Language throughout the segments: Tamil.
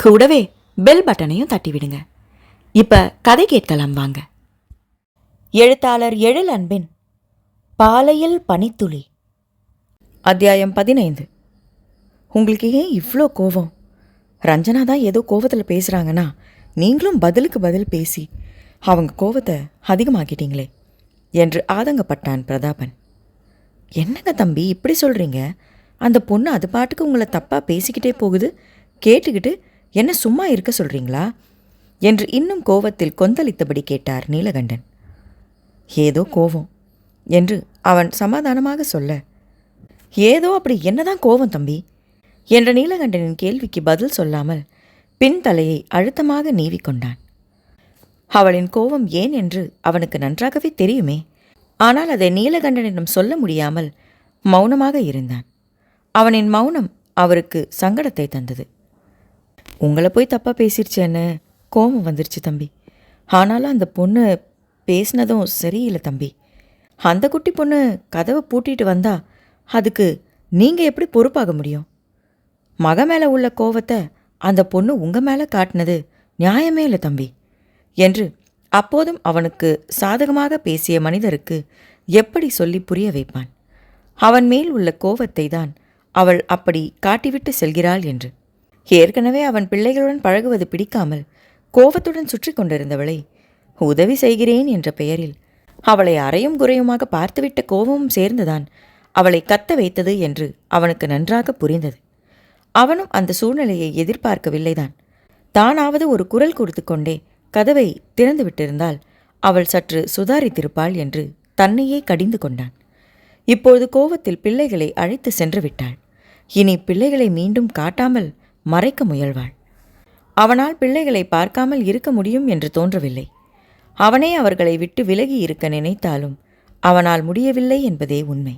கூடவே பெல் பட்டனையும் தட்டிவிடுங்க. இப்ப கதை கேட்கலாம் வாங்க. எழுத்தாளர் எழில் அன்பின் பாலையில் பனித்துளி. அத்தியாயம் பதினைந்து. உங்களுக்கு ஏன் இவ்வளோ கோவம்? ரஞ்சனா தான் ஏதோ கோவத்தில் பேசுகிறாங்கன்னா நீங்களும் பதிலுக்கு பதில் பேசி அவங்க கோவத்தை அதிகமாக்கிட்டீங்களே என்று ஆதங்கப்பட்டான் பிரதாபன். என்னங்க தம்பி இப்படி சொல்கிறீங்க அந்த பொண்ணு அது பாட்டுக்கு உங்களை தப்பாக பேசிக்கிட்டே போகுது கேட்டுக்கிட்டு என்ன சும்மா இருக்க சொல்கிறீங்களா என்று இன்னும் கோவத்தில் கொந்தளித்தபடி கேட்டார் நீலகண்டன். ஏதோ கோவம் என்று அவன் சமாதானமாக சொல்ல. ஏதோ அப்படி என்னதான் கோவம் தம்பி? என்ற நீலகண்டனின் கேள்விக்கு பதில் சொல்லாமல் பின் தலையை அழுத்தமாக நீவிக்கொண்டான் அவளின் கோபம் ஏன் என்று அவனுக்கு நன்றாகவே தெரியுமே. ஆனால் அதை நீலகண்டனிடம் சொல்ல முடியாமல் மௌனமாக இருந்தான். அவனின் மௌனம் அவருக்கு சங்கடத்தை தந்தது. உங்களை போய் தப்பாக பேசிடுச்சேன்னு கோபம் வந்துருச்சு தம்பி. ஆனாலும் அந்த பொண்ணு பேசினதும் சரியில்லை தம்பி. அந்த குட்டி பொண்ணு கதவை பூட்டிட்டு வந்தா அதுக்கு நீங்கள் எப்படி பொறுப்பாக முடியும்? மக மேலே உள்ள கோவத்தை அந்த பொண்ணு உங்கள் மேலே காட்டினது நியாயமே இல்லை தம்பி. என்று அப்போதும் அவனுக்கு சாதகமாக பேசிய மனிதருக்கு எப்படி சொல்லி புரிய வைப்பான்? அவன் மேல் உள்ள கோவத்தை தான் அவள் அப்படி காட்டிவிட்டு செல்கிறாள் என்று. ஏற்கனவே அவன் பிள்ளைகளுடன் பழகுவது பிடிக்காமல் கோவத்துடன் சுற்றி கொண்டிருந்தவளை உதவி செய்கிறேன் என்ற பெயரில் அவளை அறையும் குறையுமாக பார்த்துவிட்ட கோபமும் சேர்ந்துதான் அவளை கத்த வைத்தது என்று அவனுக்கு நன்றாக புரிந்தது. அவனும் அந்த சூழ்நிலையை எதிர்பார்க்கவில்லைதான். தானாவது ஒரு குரல் கொடுத்து கொண்டே கதவை திறந்து விட்டிருந்தால் அவள் சற்று சுதாரித்திருப்பாள் என்று தன்னையே கடிந்து கொண்டான். இப்பொழுது கோவத்தில் பிள்ளைகளை அழைத்து சென்று விட்டாள். இனி பிள்ளைகளை மீண்டும் காட்டாமல் மறைக்க முயல்வாள். அவனால் பிள்ளைகளை பார்க்காமல் இருக்க முடியும் என்று தோன்றவில்லை. அவனே அவர்களை விட்டு விலகி இருக்க நினைத்தாலும் அவனால் முடியவில்லை என்பதே உண்மை.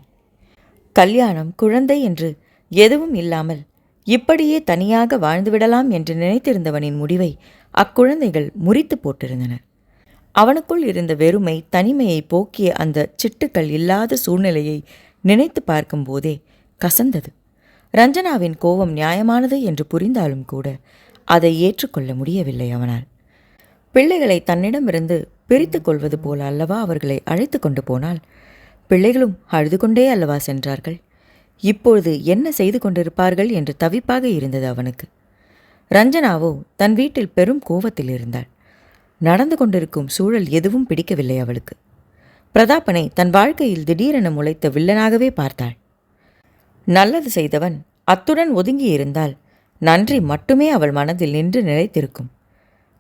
கல்யாணம் குழந்தை என்று எதுவும் இல்லாமல் இப்படியே தனியாக வாழ்ந்துவிடலாம் என்று நினைத்திருந்தவனின் முடிவை அக்குழந்தைகள் முறித்து போட்டிருந்தன அவனுக்குள் இருந்த வெறுமை தனிமையை போக்கிய அந்த சிட்டுக்கள் இல்லாத சூழ்நிலையை நினைத்து பார்க்கும்போதே கசந்தது. ரஞ்சனாவின் கோபம் நியாயமானது என்று புரிந்தாலும் கூட அதை ஏற்றுக்கொள்ள முடியவில்லை அவனால். பிள்ளைகளை தன்னிடமிருந்து பிரித்து கொள்வது போல அல்லவா அவர்களை அழைத்து கொண்டு போனால்? பிள்ளைகளும் அழுது கொண்டே அல்லவா சென்றார்கள்? இப்பொழுது என்ன செய்து கொண்டிருப்பார்கள் என்று தவிப்பாக இருந்தது அவனுக்கு. ரஞ்சனாவோ தன் வீட்டில் பெரும் கோபத்தில் இருந்தாள். நடந்து கொண்டிருக்கும் சூழல் எதுவும் பிடிக்கவில்லை அவளுக்கு. பிரதாப்பனை தன் வாழ்க்கையில் திடீரென முளைத்த வில்லனாகவே பார்த்தாள். நல்லது செய்தவன் அத்துடன் ஒதுங்கியிருந்தால் நன்றி மட்டுமே அவள் மனதில் நின்று நிலைத்திருக்கும்.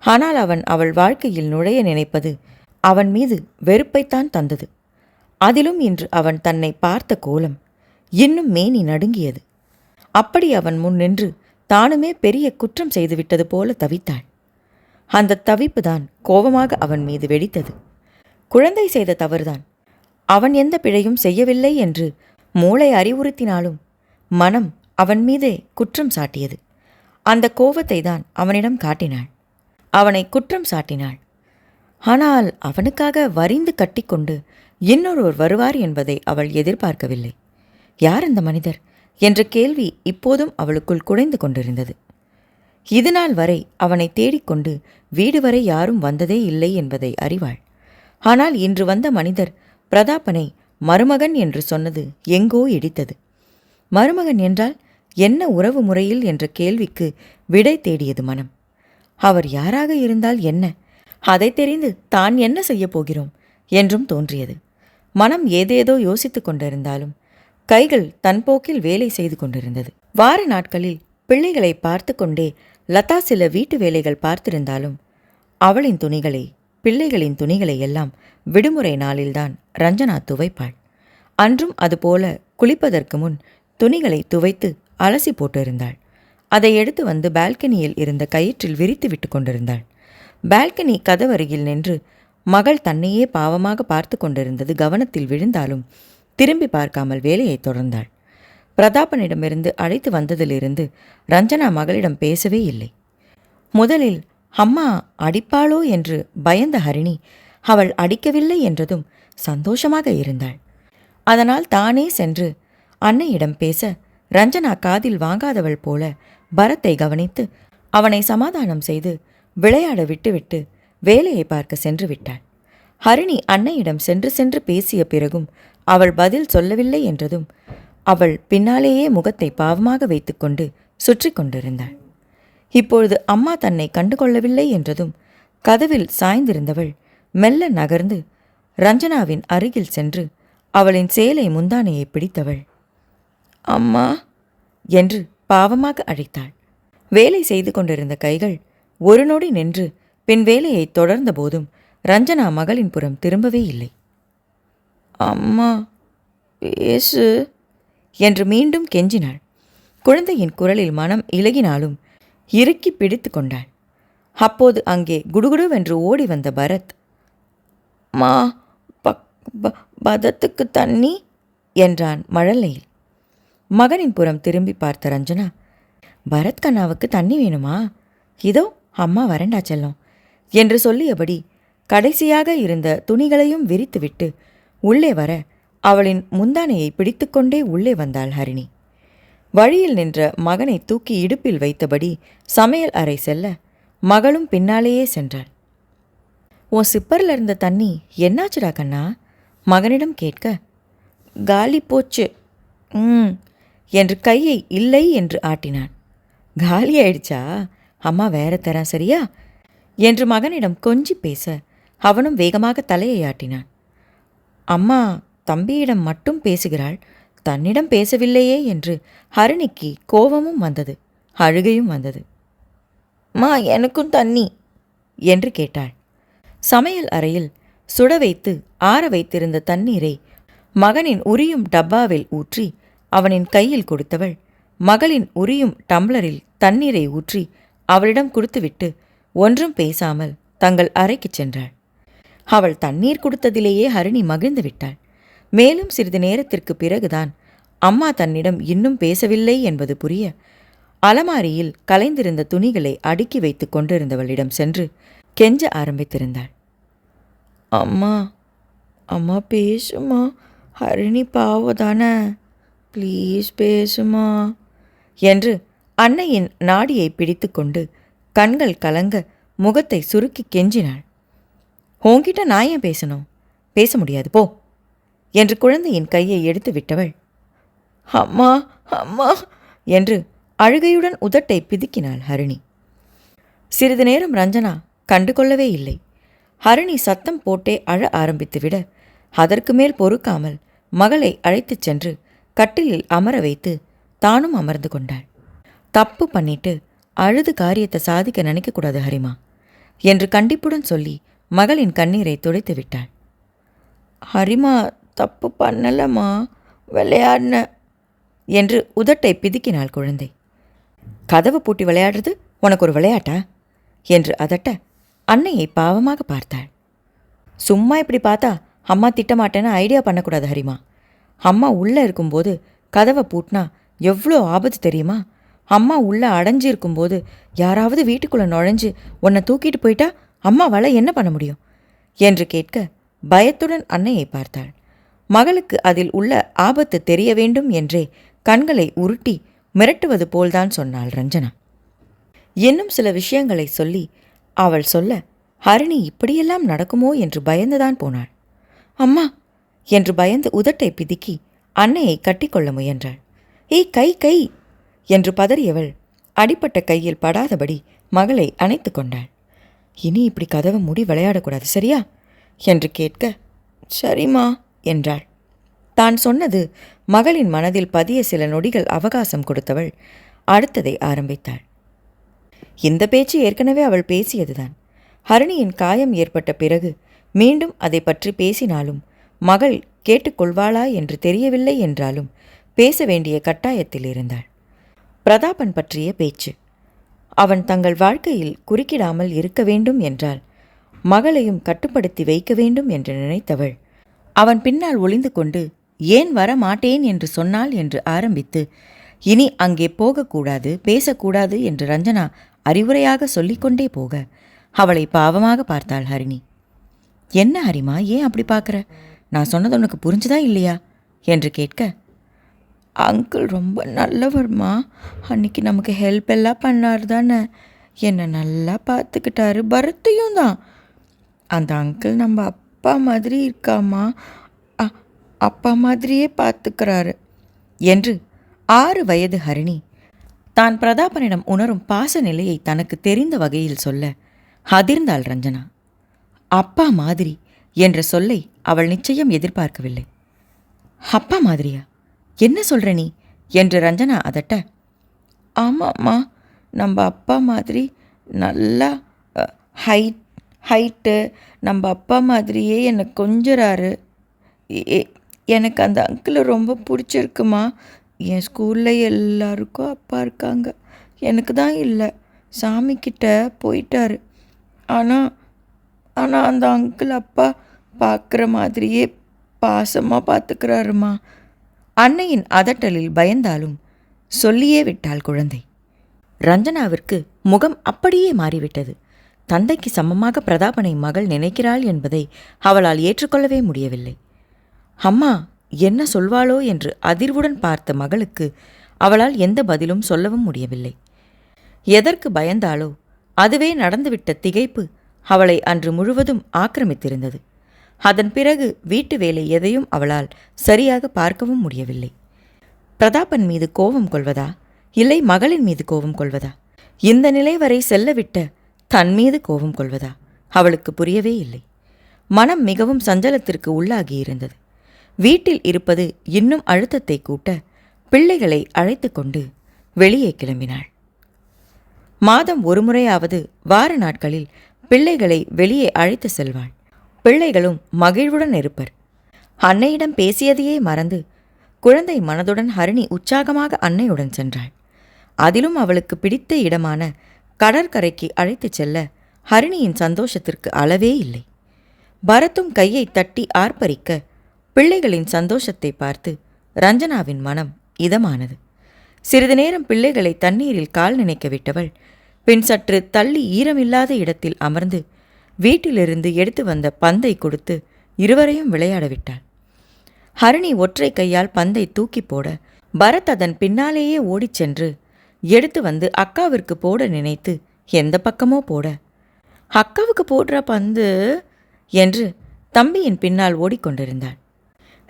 ஆனால் அவன் அவள் வாழ்க்கையில் நுழைய நினைப்பது அவன் மீது வெறுப்பைத்தான் தந்தது. அதிலும் இன்று அவன் தன்னை பார்த்த கோலம் இன்னும் மேனி நடுங்கியது. அப்படி அவன் முன் நின்று தானுமே பெரிய குற்றம் செய்துவிட்டது போல தவித்தாள். அந்த தவிப்புதான் கோபமாக அவன் மீது வெடித்தது. குழந்தை செய்த தவறுதான். அவன் எந்த பிழையும் செய்யவில்லை என்று மூளை அறிவுறுத்தினாலும் மனம் அவன் மீதே குற்றம் சாட்டியது. அந்த கோபத்தை தான் அவனிடம் காட்டினாள். அவனை குற்றம் சாட்டினாள். ஆனால் அவனுக்காக வரிந்து கட்டிக்கொண்டு இன்னொருவர் வருவார் என்பதை அவள் எதிர்பார்க்கவில்லை. யார் அந்த மனிதர்? என்ற கேள்வி இப்போதும் அவளுக்குள் குடைந்து கொண்டிருந்தது. இதுநாள் வரை அவனை தேடிக்கொண்டு வீடு வரை யாரும் வந்ததே இல்லை என்பதை அறிவாள். ஆனால் இன்று வந்த மனிதர் பிரதாபனை மருமகன் என்று சொன்னது எங்கோ இடித்தது. மருமகன் என்றால் என்ன உறவு முறையில் என்ற கேள்விக்கு விடை தேடியது மனம். அவர் யாராக இருந்தால் என்ன? அதை தெரிந்து தான் என்ன செய்யப் போகிறோம்? என்றும் தோன்றியது. மனம் ஏதேதோ யோசித்துக் கொண்டிருந்தாலும் கைகள் தன் போக்கில் வேலை செய்து கொண்டிருந்தது. வார நாட்களில் பிள்ளைகளை பார்த்து கொண்டே லதா சில வீட்டு வேலைகள் பார்த்திருந்தாலும் அவளின் துணிகளை பிள்ளைகளின் துணிகளை எல்லாம் விடுமுறை நாளில்தான் ரஞ்சனா துவைப்பாள். அன்றும் அதுபோல குளிப்பதற்கு முன் துணிகளை துவைத்து அலசி போட்டிருந்தாள். அதை எடுத்து வந்து பால்கனியில் இருந்த கயிற்றில் விரித்து விட்டு கொண்டிருந்தாள். பால்கனி கதவருகில் நின்று மகள் தன்னையே பாவமாக பார்த்து கொண்டிருந்தது கவனத்தில் விழுந்தாலும் திரும்பி பார்க்காமல் வேலையை தொடர்ந்தாள். பிரதாபனிடமிருந்து அழைத்து வந்ததிலிருந்து ரஞ்சனா மகளிடம் பேசவே இல்லை. முதலில் அம்மா அடிப்பாளோ என்று பயந்த ஹரிணி அவள் அடிக்கவில்லை என்றதும் சந்தோஷமாக இருந்தாள். அதனால் தானே சென்று அன்னையிடம் பேச ரஞ்சனா காதில் வாங்காதவள் போல பரத்தை கவனித்து அவனை சமாதானம் செய்து விளையாட விட்டுவிட்டு வேலையை பார்க்க சென்று விட்டாள். ஹரிணி அன்னையிடம் சென்று சென்று பேசிய பிறகும் அவள் பதில் சொல்லவில்லை என்றதும் அவள் பின்னாலேயே முகத்தை பாவமாக வைத்துக்கொண்டு சுற்றி கொண்டிருந்தாள். இப்பொழுது அம்மா தன்னை கண்டுகொள்ளவில்லை என்றதும் கதவில் சாய்ந்திருந்தவள் மெல்ல நகர்ந்து ரஞ்சனாவின் அருகில் சென்று அவளின் சேலை முந்தானையை பிடித்தவள். அம்மா! என்று பாவமாக அழைத்தாள். வேலை செய்து கொண்டிருந்த கைகள் ஒரு நொடி நின்று பின் வேலையை தொடர்ந்த போதும் ரஞ்சனா மகளின் புறம் திரும்பவே இல்லை. அம்மா! பேசு என்று மீண்டும் கெஞ்சினாள். குழந்தையின் குரலில் மனம் இலகினாலும் இறுக்கி பிடித்து கொண்டாள். அப்போது அங்கே குடுகுடுவென்று ஓடி வந்த பரத் மா ப- பதத்துக்கு தண்ணி? என்றான் மழலையில். மகனின் புறம் திரும்பி பார்த்த ரஞ்சனா பரத் கண்ணாவுக்கு தண்ணி வேணுமா? இதோ அம்மா வரண்டா செல்லம் என்று சொல்லியபடி கடைசியாக இருந்த துணிகளையும் விரித்துவிட்டு உள்ளே வர அவளின் முந்தானையை பிடித்துக்கொண்டே உள்ளே வந்தாள் ஹரிணி. வழியில் நின்ற மகனை தூக்கி இடுப்பில் வைத்தபடி சமையல் அறை செல்ல மகளும் பின்னாலேயே சென்றாள். உன் சிப்பரில் இருந்த தண்ணி என்னாச்சுடா கண்ணா? மகனிடம் கேட்க காலி போச்சு. ம் என்று கையை இல்லை என்று ஆட்டினான். காலி ஆயிடுச்சா? அம்மா வேற தரேன் சரியா? என்று மகனிடம் கொஞ்சி பேச அவனும் வேகமாக தலையை ஆட்டினான். அம்மா தம்பியிடம் மட்டும் பேசுகிறாள். தன்னிடம் பேசவில்லையே என்று ஹரிணிக்கு கோபமும் வந்தது அழுகையும் வந்தது. மா எனக்கும் தண்ணி என்று கேட்டாள். சமையல் அறையில் சுட வைத்து ஆற வைத்திருந்த தண்ணீரை மகனின் உரியும் டப்பாவில் ஊற்றி அவனின் கையில் கொடுத்தவள் மகளின் உரியும் டம்ளரில் தண்ணீரை ஊற்றி அவளிடம் கொடுத்துவிட்டு ஒன்றும் பேசாமல் தங்கள் அறைக்குச் சென்றாள். அவள் தண்ணீர் கொடுத்ததிலேயே ஹரிணி மகிழ்ந்து விட்டாள். மேலும் சிறிது நேரத்திற்கு பிறகுதான் அம்மா தன்னிடம் இன்னும் பேசவில்லை என்பது புரிய அலமாரியில் கலைந்திருந்த துணிகளை அடுக்கி வைத்துக் கொண்டிருந்தவளிடம் சென்று கெஞ்ச ஆரம்பித்திருந்தாள். அம்மா அம்மா பேசுமா? ஹரிணி பாவதானே ப்ளீஸ் பேசுமா? என்று அன்னையின் நாடியை பிடித்துக்கொண்டு கண்கள் கலங்க முகத்தை சுருக்கி கெஞ்சினாள். உன்கிட்ட நான் ஏன் பேசணும்? பேச முடியாது போ. என்று குழந்தையின் கையை எடுத்து விட்டவள். அம்மா அம்மா என்று அழுகையுடன் உதட்டை பிதுக்கினாள் ஹரிணி. சிறிது நேரம் ரஞ்சனா கண்டுகொள்ளவே இல்லை. ஹரிணி சத்தம் போட்டே அழ ஆரம்பித்துவிட அதற்கு மேல் பொறுக்காமல் மகளை அழைத்துச் சென்று கட்டிலில் அமர வைத்து தானும் அமர்ந்து கொண்டாள். தப்பு பண்ணிட்டு அழுது காரியத்தை சாதிக்க நினைக்கக்கூடாது ஹரிமா என்று கண்டிப்புடன் சொல்லி மகளின் கண்ணீரை துடைத்து விட்டாள். ஹரிமா தப்பு பண்ணலம்மா விளையாடின என்று உதட்டை பிதுக்கினாள் குழந்தை. கதவு பூட்டி விளையாடுறது உனக்கு ஒரு விளையாட்டா? என்று அதட்ட அன்னையை பாவமாக பார்த்தாள். சும்மா இப்படி பார்த்தா அம்மா திட்டமாட்டேன்னு ஐடியா பண்ணக்கூடாது ஹரிமா. அம்மா உள்ளே இருக்கும்போது கதவை பூட்டினா எவ்வளோ ஆபத்து தெரியுமா? அம்மா உள்ளே அடைஞ்சு இருக்கும்போது யாராவது வீட்டுக்குள்ளே நுழைஞ்சு உன்னை தூக்கிட்டு போயிட்டா அம்மாவால் என்ன பண்ண முடியும்? என்று கேட்க பயத்துடன் அன்னையை பார்த்தாள். மகளுக்கு அதில் உள்ள ஆபத்து தெரிய வேண்டும் என்றே கண்களை உருட்டி மிரட்டுவது போல்தான் சொன்னாள் ரஞ்சனா. இன்னும் சில விஷயங்களை சொல்லி அவள் சொல்ல ஹரிணி இப்படியெல்லாம் நடக்குமோ? என்று பயந்துதான் போனாள். அம்மா என்று பயந்து உதட்டை பிதுக்கி அன்னையை கட்டிக்கொள்ள முயன்றாள். ஏய் கை கை என்று பதறியவள் அடிப்பட்ட கையில் படாதபடி மகளை அணைத்து கொண்டாள். இனி இப்படி கதவை மூடி விளையாடக்கூடாது சரியா? என்று கேட்க சரிம்மா என்றாள். தான் சொன்னது மகளின் மனதில் பதிய சில நொடிகள் அவகாசம் கொடுத்தவள் அடுத்ததை ஆரம்பித்தாள். இந்த பேச்சு ஏற்கனவே அவள் பேசியதுதான். ஹரிணியின் காயம் ஏற்பட்ட பிறகு மீண்டும் அதை பற்றி பேசினாலும் மகள் கேட்டுக்கொள்வாளா என்று தெரியவில்லை என்றாலும் பேச வேண்டிய கட்டாயத்தில் இருந்தாள். பிரதாபன் பற்றிய பேச்சு அவன் தங்கள் வாழ்க்கையில் குறுக்கிடாமல் இருக்க வேண்டும் என்றால் மகளையும் கட்டுப்படுத்தி வைக்க வேண்டும் என்று நினைத்தவள் அவன் பின்னால் ஒளிந்து கொண்டு ஏன் வர மாட்டேன் என்று சொன்னாள் என்று ஆரம்பித்து இனி அங்கே போகக்கூடாது பேசக்கூடாது என்று ரஞ்சனா அறிவுரையாக சொல்லிக்கொண்டே போக அவளை பாவமாக பார்த்தாள் ஹரிணி. என்ன ஹரிமா ஏன் அப்படி பார்க்குற? நான் சொன்னது உனக்கு புரிஞ்சுதா இல்லையா? என்று கேட்க அங்கிள் ரொம்ப நல்லவர்மா அன்னைக்கு நமக்கு ஹெல்ப் எல்லாம் பண்ணார் தானே என்னை நல்லா பார்த்துக்கிட்டாரு பரத்தையும் தான். அந்த அங்கிள் நம்ம அப்பா மாதிரி இருக்காமா அ- அப்பா மாதிரியே பார்த்துக்கிறாரு என்று ஆறு வயது ஹரிணி தான் பிரதாபனிடம் உணரும் பாச நிலையை தனக்கு தெரிந்த வகையில் சொல்ல அதிர்ந்தாள் ரஞ்சனா. அப்பா மாதிரி என்ற சொல்லை அவள் நிச்சயம் எதிர்பார்க்கவில்லை. அப்பா மாதிரியா? என்ன சொல்கிற நீ? என்று ரஞ்சனா அதட்ட ஆமாம்மா நம்ம அப்பா மாதிரி நல்லா ஹைட் ஹைட்டு நம்ம அப்பா மாதிரியே என்னை கொஞ்சறாரு. எனக்கு அந்த அங்கிளை ரொம்ப பிடிச்சிருக்குமா? என் ஸ்கூலில் எல்லாருக்கும் அப்பா இருக்காங்க. எனக்கு தான் இல்லை. சாமிக்கிட்ட போயிட்டாரு. ஆனால் ஆனால் அந்த அங்கிள் அப்பா பார்க்குற மாதிரியே பாசமாக பார்த்துக்கிறாருமா அன்னையின் அதட்டலில் பயந்தாலும் சொல்லியே விட்டாள் குழந்தை. ரஞ்சனாவிற்கு முகம் அப்படியே மாறிவிட்டது. தந்தைக்கு சமமாக பிரதாபனை மகள் நினைக்கிறாள் என்பதை அவளால் ஏற்றுக்கொள்ளவே முடியவில்லை. அம்மா என்ன சொல்வாளோ என்று அதிர்வுடன் பார்த்த மகளுக்கு அவளால் எந்த பதிலும் சொல்லவும் முடியவில்லை. எதற்கு பயந்தாளோ அதுவே நடந்துவிட்ட திகைப்பு அவளை அன்று முழுவதும் ஆக்கிரமித்திருந்தது. அதன் பிறகு வீட்டு வேலை எதையும் அவளால் சரியாக பார்க்கவும் முடியவில்லை. பிரதாபன் மீது கோபம் கொள்வதா? இல்லை மகளின் மீது கோபம் கொள்வதா? இந்த நிலை வரை செல்லவிட்ட தன் மீது கோபம் கொள்வதா? அவளுக்கு புரியவே இல்லை. மனம் மிகவும் சஞ்சலத்திற்கு உள்ளாகியிருந்தது வீட்டில் இருப்பது இன்னும் அழுத்தத்தை கூட்ட பிள்ளைகளை அழைத்து கொண்டு வெளியே கிளம்பினாள். மாதம் ஒருமுறையாவது வார நாட்களில் பிள்ளைகளை வெளியே அழைத்து செல்வாள். பிள்ளைகளும் மகிழ்வுடன் இருப்பர். அன்னையிடம் பேசியதையே மறந்து குழந்தை மனதுடன் ஹரிணி உற்சாகமாக அன்னையுடன் சென்றாள். அதிலும் அவளுக்கு பிடித்த இடமான கடற்கரைக்கு அழைத்துச் செல்ல ஹரிணியின் சந்தோஷத்திற்கு அளவே இல்லை. பரத்தும் கையை தட்டி ஆர்ப்பரிக்க பிள்ளைகளின் சந்தோஷத்தை பார்த்து ரஞ்சனாவின் மனம் இதமானது. சிறிது நேரம் பிள்ளைகளை தண்ணீரில் கால் நினைக்க விட்டவள் பின் சற்று தள்ளி ஈரமில்லாத இடத்தில் அமர்ந்து வீட்டிலிருந்து எடுத்து வந்த பந்தை கொடுத்து இருவரையும் விளையாட விட்டாள். ஹரிணி ஒற்றை கையால் பந்தை தூக்கி போட பரத் அதன் பின்னாலேயே ஓடிச் சென்று எடுத்து வந்து அக்காவிற்கு போட நினைத்து எந்த பக்கமோ போட. அக்காவுக்கு போடுற பந்து என்று தம்பியின் பின்னால் ஓடிக்கொண்டிருந்தாள்.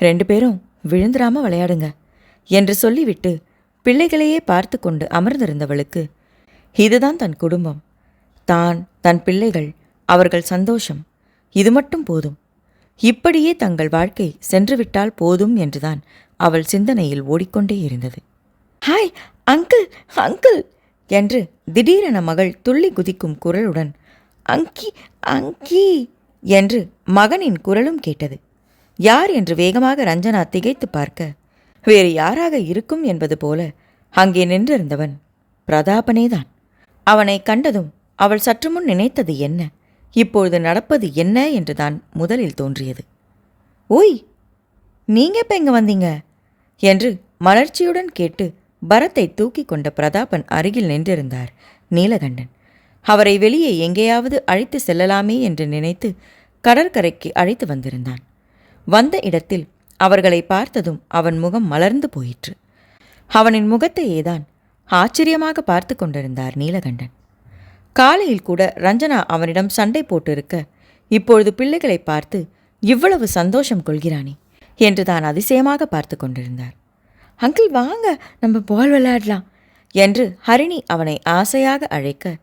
ரெண்டு பேரும் விழுந்துராம விளையாடுங்க என்று சொல்லிவிட்டு பிள்ளைகளையே பார்த்து கொண்டு அமர்ந்திருந்தவளுக்கு இதுதான் தன் குடும்பம். தான் தன் பிள்ளைகள் அவர்கள் சந்தோஷம். இது மட்டும் போதும். இப்படியே தங்கள் வாழ்க்கை சென்றுவிட்டால் போதும் என்றுதான் அவள் சிந்தனையில் ஓடிக்கொண்டே இருந்தது. ஹாய் அங்கிள் அங்கிள் என்று திடீரென மகள் துள்ளி குதிக்கும் குரலுடன் அங்கி அங்கி என்று மகனின் குரலும் கேட்டது. யார் என்று வேகமாக ரஞ்சனா திகைத்து பார்க்க வேறு யாராக இருக்கும் என்பது போல அங்கே நின்றிருந்தவன் பிரதாபனேதான். அவனை கண்டதும் அவள் சற்று முன் நினைத்தது என்ன இப்பொழுது நடப்பது என்ன என்றுதான் முதலில் தோன்றியது. ஓய் நீங்க எப்ப இங்க வந்தீங்க? என்று மலர்ச்சியுடன் கேட்டு பரத்தை தூக்கி கொண்ட பிரதாபன் அருகில் நின்றிருந்தார். நீலகண்டன் அவரை வெளியே எங்கேயாவது அழைத்து செல்லலாமே என்று நினைத்து கடற்கரைக்கு அழைத்து வந்திருந்தான். வந்த இடத்தில் அவர்களை பார்த்ததும் அவன் முகம் மலர்ந்து போயிற்று. அவனின் முகத்தையேதான் ஆச்சரியமாக பார்த்து கொண்டிருந்தார் நீலகண்டன். காலையில் கூட ரஞ்சனா அவனிடம் சண்டை போட்டிருக்க இப்பொழுது பிள்ளைகளை பார்த்து இவ்வளவு சந்தோஷம் கொள்கிறானே என்று தான் அதிசயமாக பார்த்து கொண்டிருந்தார். அங்கிள் வாங்க. நம்ம பால் விளையாடலாம் என்று ஹரிணி அவனை ஆசையாக அழைக்க.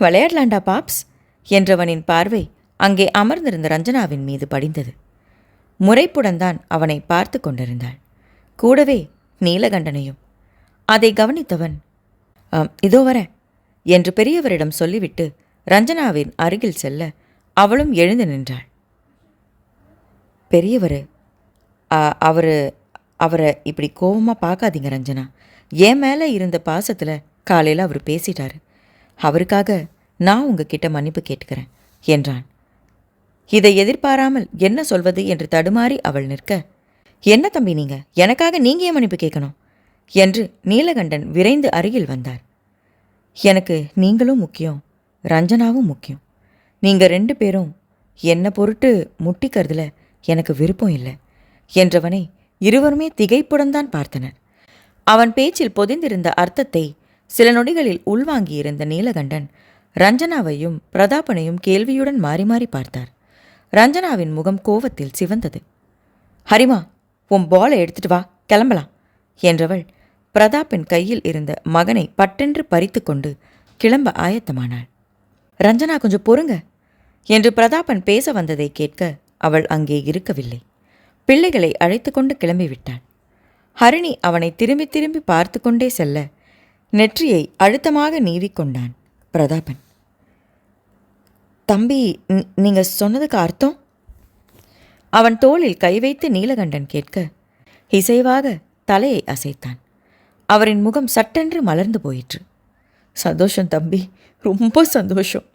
விளையாடலாண்டா பாப்ஸ் என்றவனின் பார்வை அங்கே அமர்ந்திருந்த ரஞ்சனாவின் மீது படிந்தது. முறைப்புடன் தான் அவனை பார்த்து கொண்டிருந்தாள். கூடவே நீலகண்டனையும். அதை கவனித்தவன் இதோ வர என்று பெரியவரிடம் சொல்லிவிட்டு ரஞ்சனாவின் அருகில் செல்ல அவளும் எழுந்து நின்றாள். பெரியவர் அவர் அவரை இப்படி கோபமாக பார்க்காதீங்க ரஞ்சனா. என் மேலே இருந்த பாசத்தில் காலையில் அவர் பேசிட்டாரு. அவருக்காக நான் உங்ககிட்ட மன்னிப்பு கேட்டுக்கிறேன் என்றான். இதை எதிர்பாராமல் என்ன சொல்வது என்று தடுமாறி அவள் நிற்க என்ன தம்பி நீங்க? எனக்காக நீங்க ஏன் மன்னிப்பு கேட்கணும்? என்று நீலகண்டன் விரைந்து அருகில் வந்தார். எனக்கு நீங்களும் முக்கியம் ரஞ்சனாவும் முக்கியம். நீங்க ரெண்டு பேரும் என்னை பொருட்டு முட்டிக்கிறதுல எனக்கு விருப்பம் இல்லை என்றவனை இருவருமே திகைப்புடன் தான் பார்த்தனர். அவன் பேச்சில் பொதிந்திருந்த அர்த்தத்தை சில நொடிகளில் உள்வாங்கியிருந்த நீலகண்டன் ரஞ்சனாவையும் பிரதாபனையும் கேள்வியுடன் மாறி மாறி பார்த்தார். ரஞ்சனாவின் முகம் கோவத்தில் சிவந்தது. ஹரிமா உன் பாலை எடுத்துட்டு வா கிளம்பலாம் என்றவள் பிரதாப்பின் கையில் இருந்த மகனை பட்டென்று பறித்து கொண்டு கிளம்ப ஆயத்தமானாள். ரஞ்சனா கொஞ்சம் பொறுங்க என்று பிரதாபன் பேச வந்ததை கேட்க அவள் அங்கே இருக்கவில்லை. பிள்ளைகளை அழைத்து கொண்டு கிளம்பிவிட்டான். ஹரிணி அவனை திரும்பி திரும்பி பார்த்து கொண்டே செல்ல நெற்றியை அழுத்தமாக நீவிக்கொண்டான் பிரதாபன். தம்பி நீங்கள் நீங்க சொன்னதுக்கு அர்த்தம்? அவன் தோளில் கை வைத்து நீலகண்டன் கேட்க இசைவாக தலையை அசைத்தான். அவரின் முகம் சட்டென்று மலர்ந்து போயிற்று. சந்தோஷம் தம்பி ரொம்ப சந்தோஷம்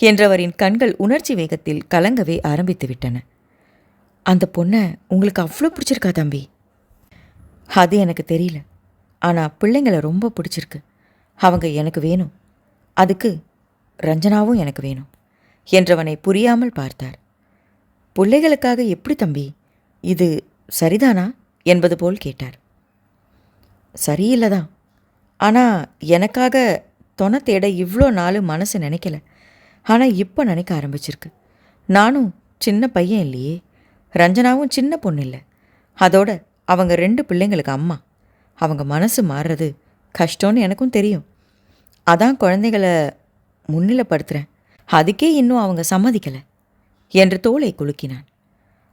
என்றவரின் கண்கள் உணர்ச்சி வேகத்தில் கலங்கவே ஆரம்பித்து விட்டன அந்த பொண்ணை உங்களுக்கு அவ்வளோ பிடிச்சிருக்கா தம்பி? அது எனக்கு தெரியல. ஆனால் பிள்ளைங்களை ரொம்ப பிடிச்சிருக்கு. அவங்க எனக்கு வேணும். அதுக்கு ரஞ்சனாவும் எனக்கு வேணும் என்றவனை புரியாமல் பார்த்தார். பிள்ளைகளுக்காக எப்படி தம்பி? இது சரிதானா? என்பது போல் கேட்டார். சரியில்லை தான் ஆனால் எனக்காக தொண தேட இவ்வளோ நாள் மனசு நினைக்கல. ஆனால் இப்போ நினைக்க ஆரம்பிச்சிருக்கு. நானும் சின்ன பையன் இல்லையே. ரஞ்சனாவும் சின்ன பொண்ணு இல்லை அதோட அவங்க ரெண்டு பிள்ளைங்களுக்கு அம்மா. அவங்க மனசு மாறுறது கஷ்டம்னு எனக்கும் தெரியும். அதான் குழந்தைகளை முன்னிலைப்படுத்துகிறேன் அதுக்கே இன்னும் அவங்க சம்மதிக்கலை என்று தோளை குலுக்கினான்.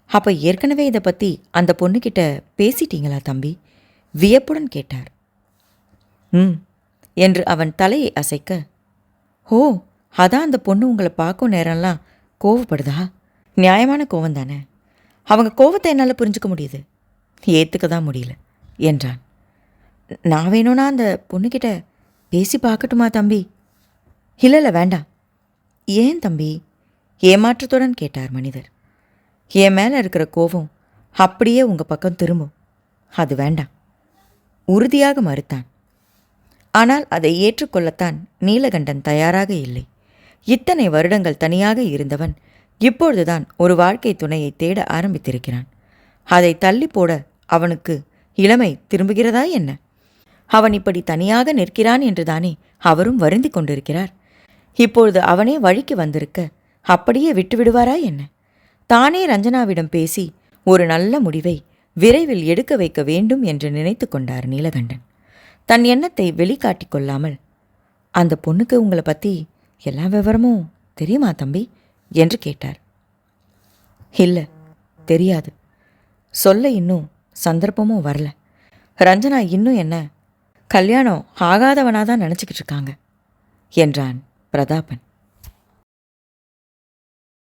அப்போ ஏற்கனவே இதை பற்றி அந்த பொண்ணுக்கிட்ட பேசிட்டீங்களா தம்பி? வியப்புடன் கேட்டார். ம் என்று அவன் தலையை அசைக்க ஓ அதான் அந்த பொண்ணு உங்களை பார்க்கும் நேரம்லாம் கோவப்படுதா? நியாயமான கோவம் தானே அவங்க கோவத்தை என்னால் புரிஞ்சுக்க முடியுது. ஏற்றுக்க தான் முடியல என்றான். நான் வேணும்னா அந்த பொண்ணுக்கிட்ட பேசி பார்க்கட்டுமா தம்பி? இல்லை இல்லை வேண்டாம். ஏன் தம்பி? ஏமாற்றத்துடன் கேட்டார் மனிதர். என் மேலே இருக்கிற கோபம் அப்படியே உங்கள் பக்கம் திரும்பும். அது வேண்டாம். உறுதியாக மறுத்தான். ஆனால் அதை ஏற்றுக்கொள்ளத்தான் நீலகண்டன் தயாராக இல்லை. இத்தனை வருடங்கள் தனியாக இருந்தவன் இப்பொழுதுதான் ஒரு வாழ்க்கை துணையை தேட ஆரம்பித்திருக்கிறான். அதை தள்ளி போட அவனுக்கு இளமை திரும்புகிறதா என்ன? அவன் இப்படி தனியாக நிற்கிறான் என்றுதானே அவரும் வருந்தி கொண்டிருக்கிறார். இப்பொழுது அவனே வழிக்கு வந்திருக்க அப்படியே விட்டுவிடுவாரா என்ன? தானே ரஞ்சனாவிடம் பேசி ஒரு நல்ல முடிவை விரைவில் எடுக்க வைக்க வேண்டும் என்று நினைத்து கொண்டார் நீலகண்டன். தன் எண்ணத்தை வெளிக்காட்டிக் கொள்ளாமல் அந்த பொண்ணுக்கு உங்களை பற்றி எல்லா விவரமும் தெரியுமா தம்பி? என்று கேட்டார். இல்லை தெரியாது. சொல்ல இன்னும் சந்தர்ப்பமும் வரல. ரஞ்சனா இன்னும் என்ன? கல்யாணம் ஆகாதவனாக தான் நினச்சிக்கிட்டு இருக்காங்க என்றான் பிரதாபன்.